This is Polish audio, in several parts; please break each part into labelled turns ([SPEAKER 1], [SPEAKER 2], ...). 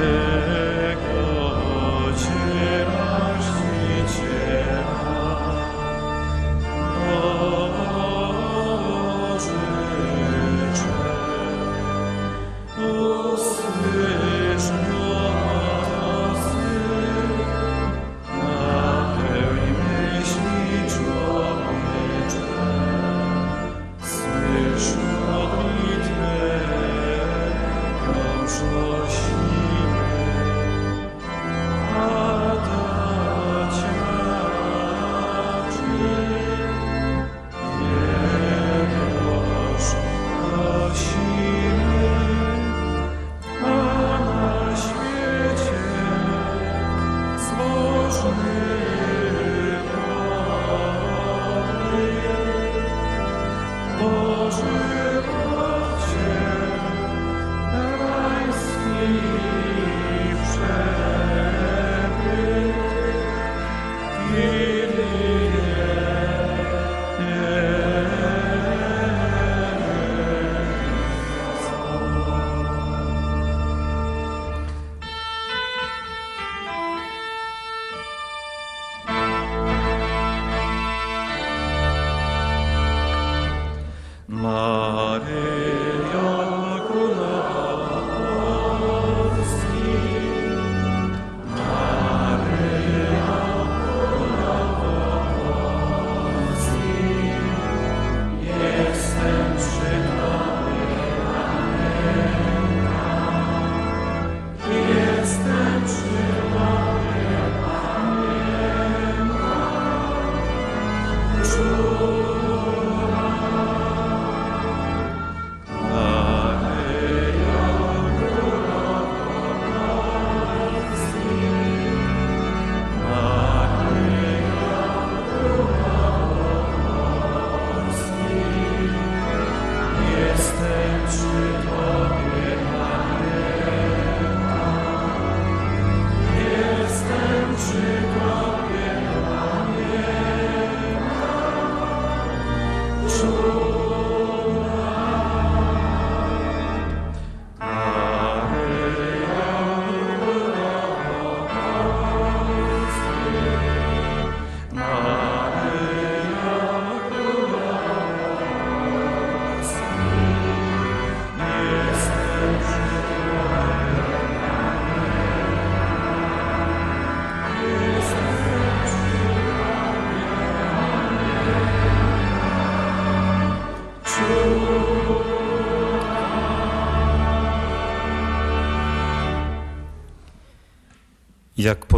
[SPEAKER 1] Blessed.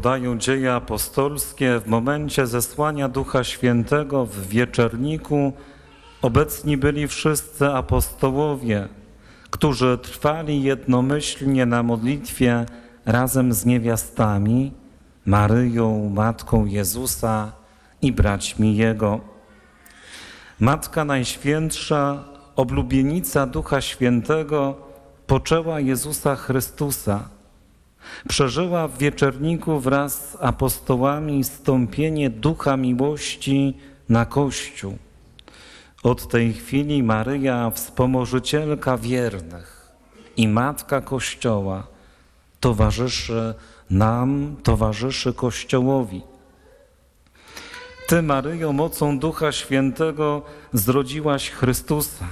[SPEAKER 1] Podają dzieje apostolskie, w momencie zesłania Ducha Świętego w wieczerniku obecni byli wszyscy apostołowie, którzy trwali jednomyślnie na modlitwie razem z niewiastami, Maryją, Matką Jezusa i braćmi Jego. Matka Najświętsza, oblubienica Ducha Świętego, poczęła Jezusa Chrystusa. Przeżyła w wieczerniku wraz z apostołami stąpienie Ducha Miłości na Kościół. Od tej chwili Maryja, wspomożycielka wiernych i Matka Kościoła, towarzyszy nam, towarzyszy Kościołowi. Ty, Maryjo, mocą Ducha Świętego zrodziłaś Chrystusa.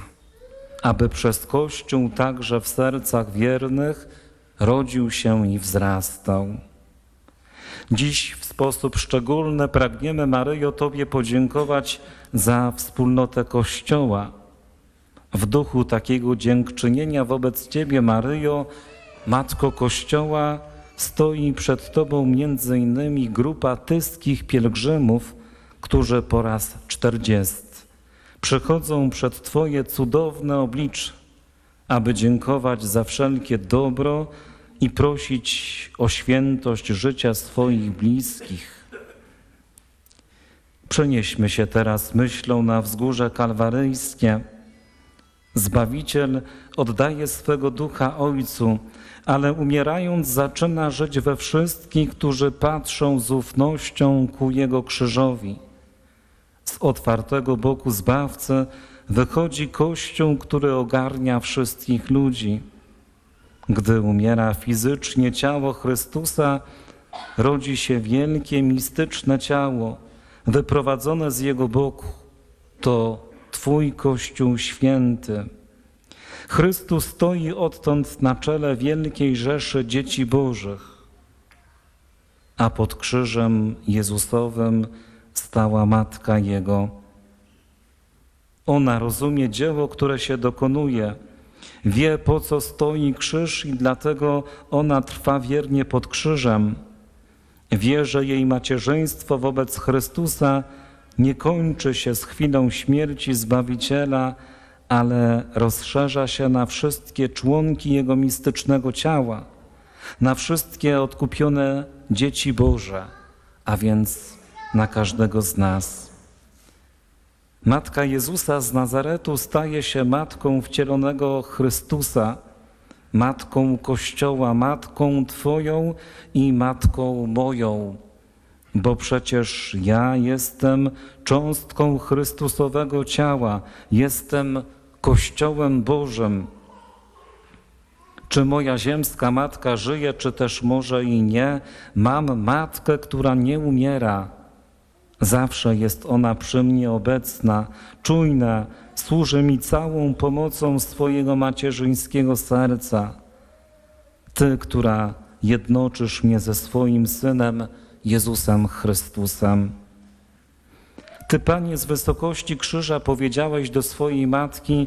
[SPEAKER 1] aby przez Kościół także w sercach wiernych rodził się i wzrastał. Dziś w sposób szczególny pragniemy, Maryjo, Tobie podziękować za wspólnotę Kościoła. W duchu takiego dziękczynienia wobec Ciebie, Maryjo, Matko Kościoła, stoi przed Tobą między innymi grupa tyskich pielgrzymów, którzy po raz czterdziesty przychodzą przed Twoje cudowne oblicze, aby dziękować za wszelkie dobro i prosić o świętość życia swoich bliskich. Przenieśmy się teraz myślą na wzgórze kalwaryjskie. Zbawiciel oddaje swego ducha Ojcu, ale umierając zaczyna żyć we wszystkich, którzy patrzą z ufnością ku Jego krzyżowi. Z otwartego boku Zbawcy wychodzi Kościół, który ogarnia wszystkich ludzi. Gdy umiera fizycznie ciało Chrystusa, rodzi się wielkie, mistyczne ciało, wyprowadzone z Jego boku. To Twój Kościół święty. Chrystus stoi odtąd na czele wielkiej rzeszy dzieci Bożych, a pod krzyżem Jezusowym stała Matka Jego. Ona rozumie dzieło, które się dokonuje, wie po co stoi krzyż i dlatego ona trwa wiernie pod krzyżem. Wie, że jej macierzyństwo wobec Chrystusa nie kończy się z chwilą śmierci Zbawiciela, ale rozszerza się na wszystkie członki Jego mistycznego ciała, na wszystkie odkupione dzieci Boże, a więc na każdego z nas. Matka Jezusa z Nazaretu staje się matką wcielonego Chrystusa, matką Kościoła, matką Twoją i matką moją, bo przecież ja jestem cząstką Chrystusowego ciała, jestem Kościołem Bożym. Czy moja ziemska matka żyje, czy też może i nie, mam matkę, która nie umiera. Zawsze jest ona przy mnie obecna, czujna, służy mi całą pomocą swojego macierzyńskiego serca. Ty, która jednoczysz mnie ze swoim Synem, Jezusem Chrystusem. Ty, Panie, z wysokości krzyża powiedziałeś do swojej matki,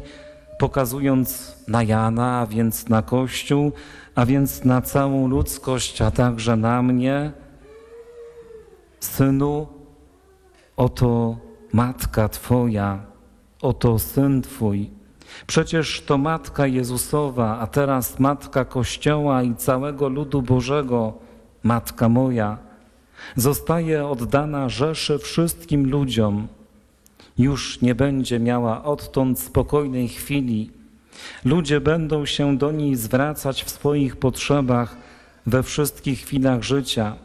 [SPEAKER 1] pokazując na Jana, a więc na Kościół, a więc na całą ludzkość, a także na mnie, Synu, oto Matka Twoja, oto Syn Twój. Przecież to Matka Jezusowa, a teraz Matka Kościoła i całego ludu Bożego, Matka moja, zostaje oddana rzeszy wszystkim ludziom. Już nie będzie miała odtąd spokojnej chwili. Ludzie będą się do niej zwracać w swoich potrzebach we wszystkich chwilach życia.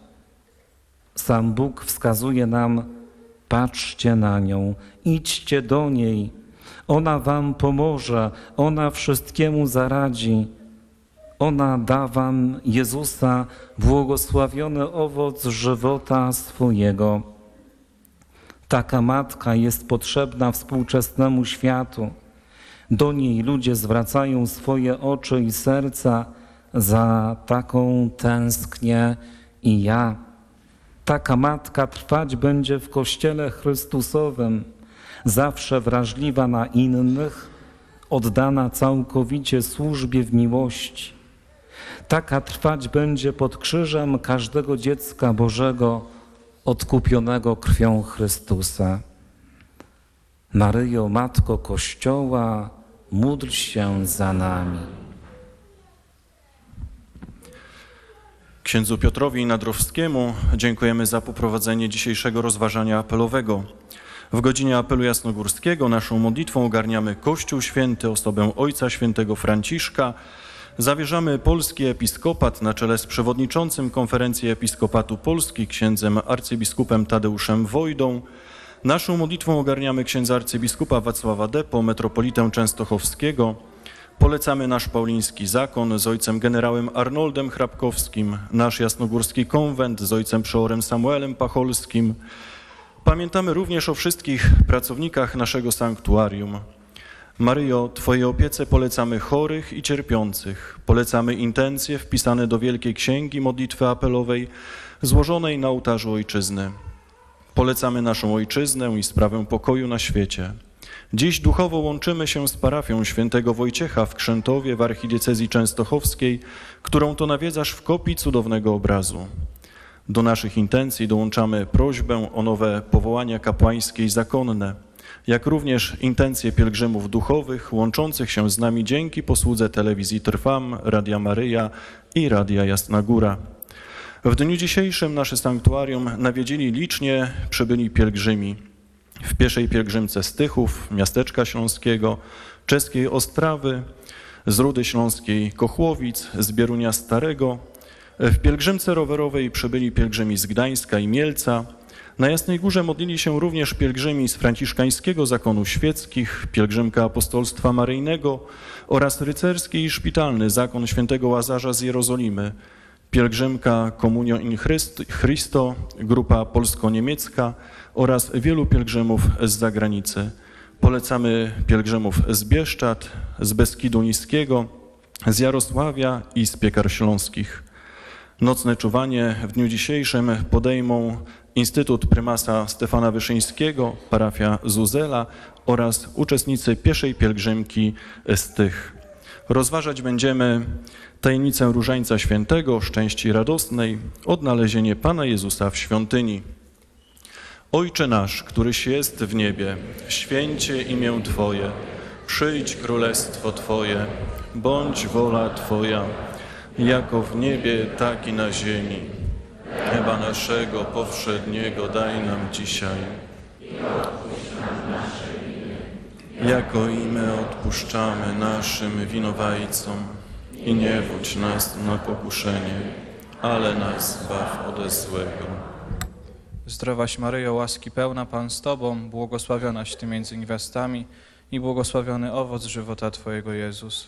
[SPEAKER 1] Sam Bóg wskazuje nam, patrzcie na nią, idźcie do niej. Ona wam pomoże, ona wszystkiemu zaradzi. Ona da wam Jezusa, błogosławiony owoc żywota swojego. Taka matka jest potrzebna współczesnemu światu. Do niej ludzie zwracają swoje oczy i serca, za taką tęsknię i ja. Taka matka trwać będzie w Kościele Chrystusowym, zawsze wrażliwa na innych, oddana całkowicie służbie w miłości. Taka trwać będzie pod krzyżem każdego dziecka Bożego, odkupionego krwią Chrystusa. Maryjo, Matko Kościoła, módl się za nami.
[SPEAKER 2] Księdzu Piotrowi Nadrowskiemu dziękujemy za poprowadzenie dzisiejszego rozważania apelowego. W godzinie apelu jasnogórskiego naszą modlitwą ogarniamy Kościół Święty, osobę Ojca Świętego Franciszka. Zawierzamy polski episkopat na czele z przewodniczącym Konferencji Episkopatu Polski, księdzem arcybiskupem Tadeuszem Wojdą. Naszą modlitwą ogarniamy księdza arcybiskupa Wacława Depo, metropolitę częstochowskiego. Polecamy nasz pauliński zakon z ojcem generałem Arnoldem Hrabkowskim, nasz jasnogórski konwent z ojcem przeorem Samuelem Pacholskim. Pamiętamy również o wszystkich pracownikach naszego sanktuarium. Maryjo, Twojej opiece polecamy chorych i cierpiących. Polecamy intencje wpisane do Wielkiej Księgi Modlitwy Apelowej złożonej na ołtarzu Ojczyzny. Polecamy naszą Ojczyznę i sprawę pokoju na świecie. Dziś duchowo łączymy się z parafią świętego Wojciecha w Krzętowie w archidiecezji częstochowskiej, którą to nawiedzasz w kopii cudownego obrazu. Do naszych intencji dołączamy prośbę o nowe powołania kapłańskie i zakonne, jak również intencje pielgrzymów duchowych łączących się z nami dzięki posłudze telewizji Trwam, Radia Maryja i Radia Jasna Góra. W dniu dzisiejszym nasze sanktuarium nawiedzili licznie przybyli pielgrzymi. W pierwszej pielgrzymce z Tychów, miasteczka śląskiego, czeskiej Ostrawy, z Rudy Śląskiej Kochłowic, z Bierunia Starego. W pielgrzymce rowerowej przybyli pielgrzymi z Gdańska i Mielca. Na Jasnej Górze modlili się również pielgrzymi z franciszkańskiego zakonu świeckich, pielgrzymka apostolstwa maryjnego oraz rycerski i szpitalny zakon świętego Łazarza z Jerozolimy, pielgrzymka Communio in Christ- Christo, grupa polsko-niemiecka oraz wielu pielgrzymów z zagranicy. Polecamy pielgrzymów z Bieszczad, z Beskidu Niskiego, z Jarosławia i z Piekar Śląskich. Nocne czuwanie w dniu dzisiejszym podejmą Instytut Prymasa Stefana Wyszyńskiego, parafia Zuzela oraz uczestnicy pieszej pielgrzymki z tych. Rozważać będziemy tajemnicę Różańca Świętego, szczęści radosnej, odnalezienie Pana Jezusa w świątyni. Ojcze nasz, któryś jest w niebie, święcie imię Twoje, przyjdź królestwo Twoje, bądź wola Twoja, jako w niebie, tak i na ziemi. Chleba naszego powszedniego daj nam dzisiaj. Jako i my odpuszczamy naszym winowajcom i nie wódź nas na pokuszenie, ale nas zbaw ode złego.
[SPEAKER 3] Zdrowaś Maryjo, łaski pełna Pan z Tobą, błogosławionaś Ty między niewiastami i błogosławiony owoc żywota Twojego Jezus.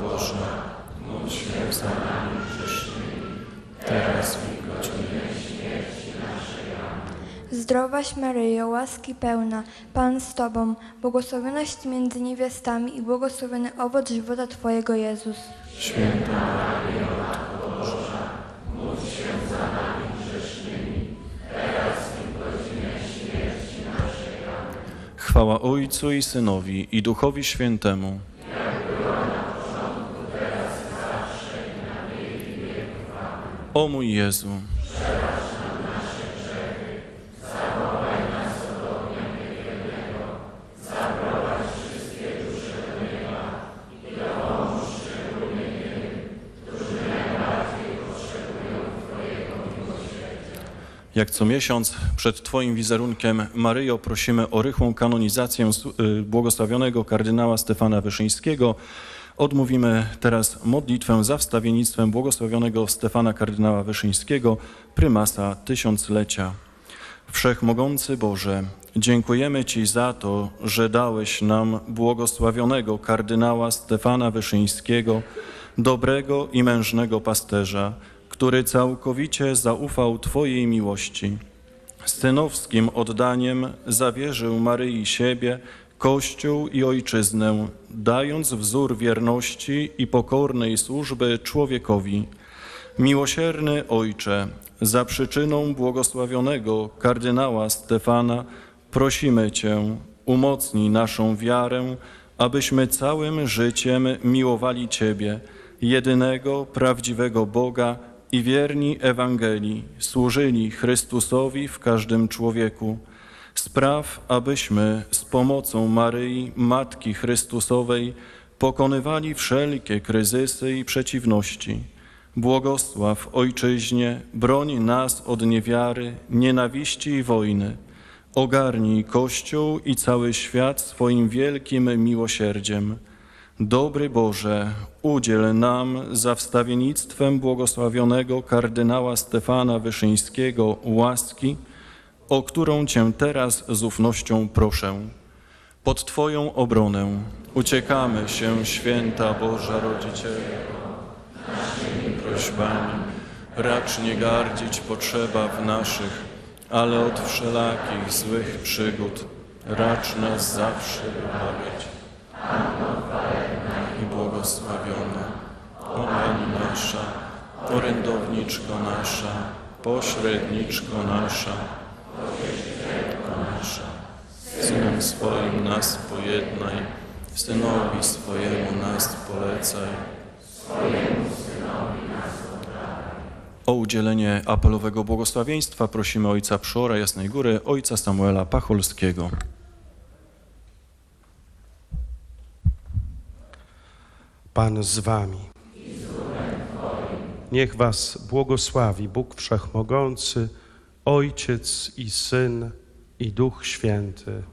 [SPEAKER 2] Boża, módl się za nami grzesznymi, teraz i w godzinę
[SPEAKER 4] Zdrowaś Maryjo, łaski pełna, Pan z Tobą, błogosławionaś Ty między niewiastami i błogosławiony owoc żywota Twojego Jezus.
[SPEAKER 2] Święta Maryjo, Matko Boża, Chwała Ojcu i Synowi i Duchowi Świętemu. O mój Jezu, Jak co miesiąc przed Twoim wizerunkiem, Maryjo, prosimy o rychłą kanonizację y, błogosławionego kardynała Stefana Wyszyńskiego. Odmówimy teraz modlitwę za wstawiennictwem błogosławionego Stefana kardynała Wyszyńskiego, prymasa tysiąclecia. Wszechmogący Boże, dziękujemy Ci za to, że dałeś nam błogosławionego kardynała Stefana Wyszyńskiego, dobrego i mężnego pasterza, który całkowicie zaufał Twojej miłości. Synowskim oddaniem zawierzył Maryi siebie, Kościół i Ojczyznę, dając wzór wierności i pokornej służby człowiekowi. Miłosierny Ojcze, za przyczyną błogosławionego kardynała Stefana prosimy Cię, umocnij naszą wiarę, abyśmy całym życiem miłowali Ciebie, jedynego prawdziwego Boga i wierni Ewangelii, służyli Chrystusowi w każdym człowieku. Spraw, abyśmy z pomocą Maryi, Matki Chrystusowej, pokonywali wszelkie kryzysy i przeciwności. Błogosław Ojczyźnie, broń nas od niewiary, nienawiści i wojny. Ogarnij Kościół i cały świat swoim wielkim miłosierdziem. Dobry Boże, udziel nam za wstawiennictwem błogosławionego kardynała Stefana Wyszyńskiego łaski, o którą Cię teraz z ufnością proszę. Pod Twoją obronę uciekamy się, święta Boża Rodzicielu. Naszymi prośbami racz nie gardzić potrzeba w naszych, ale od wszelakich złych przygód racz nas zawsze wybawić. i błogosławiona, o Pani nasza, orędowniczko nasza, pośredniczko nasza, nasza, Synem swoim nas pojednaj, Synowi swojemu nas polecaj, o udzielenie apelowego błogosławieństwa prosimy Ojca Przora Jasnej Góry, Ojca Samuela Pacholskiego.
[SPEAKER 5] Pan z wami. Niech was błogosławi Bóg Wszechmogący, Ojciec i Syn i Duch Święty.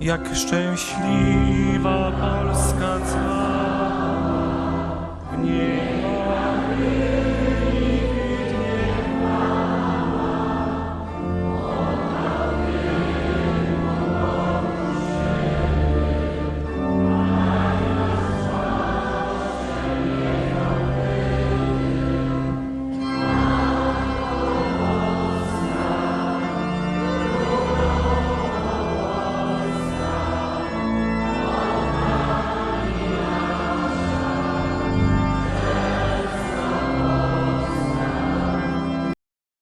[SPEAKER 1] Jak szczęśliwa Polska cała w niej.